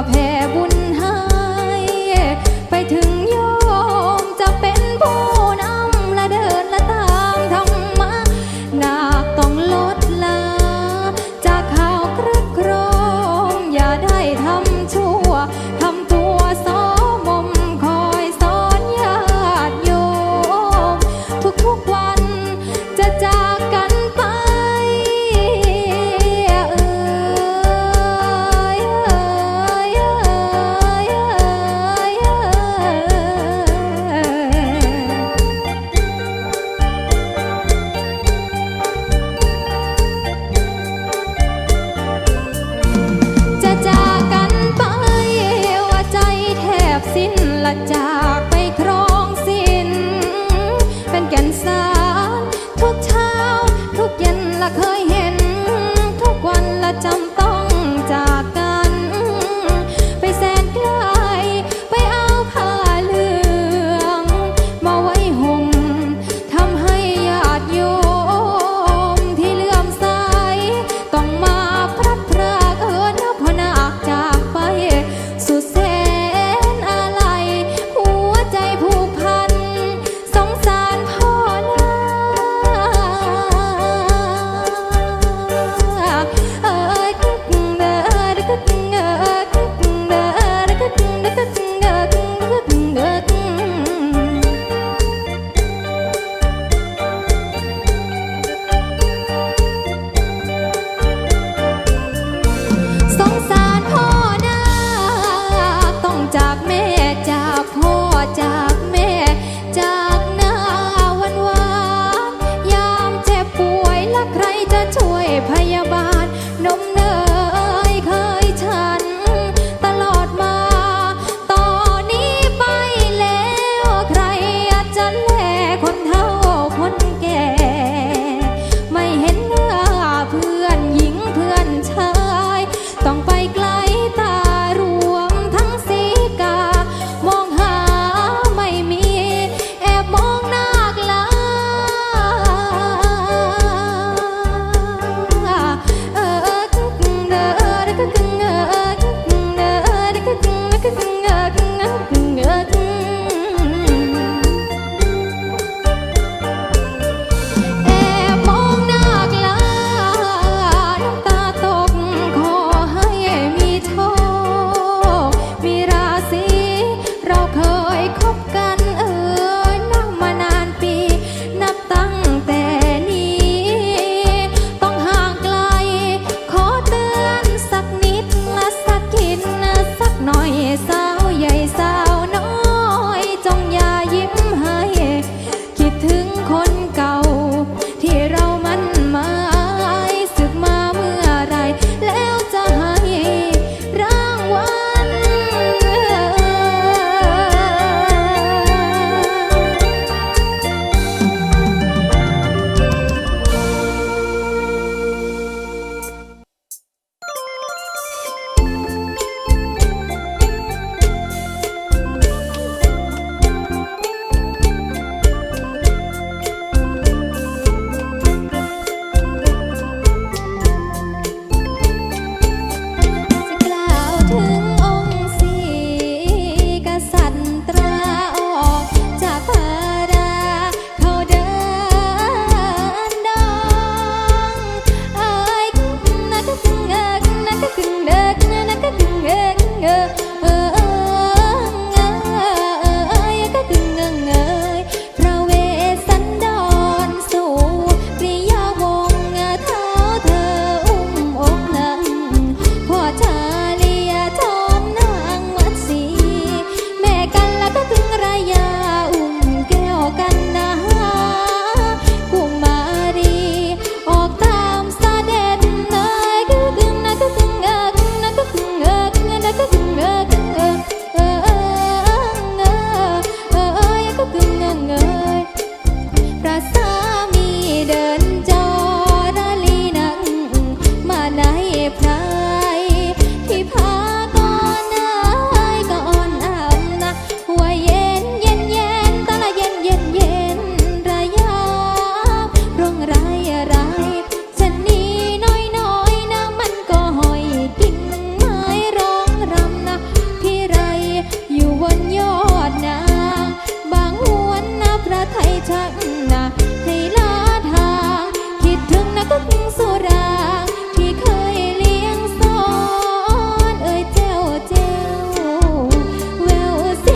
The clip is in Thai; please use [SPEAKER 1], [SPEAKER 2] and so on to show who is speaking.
[SPEAKER 1] up here สิ้นละจากไปครองสิ้น เป็นแก่นสารทุกเช้าทุกเย็นละเคยเห็น ช่วยพยา ช่างหนาให้ลาทางคิดถึงนะก็คงส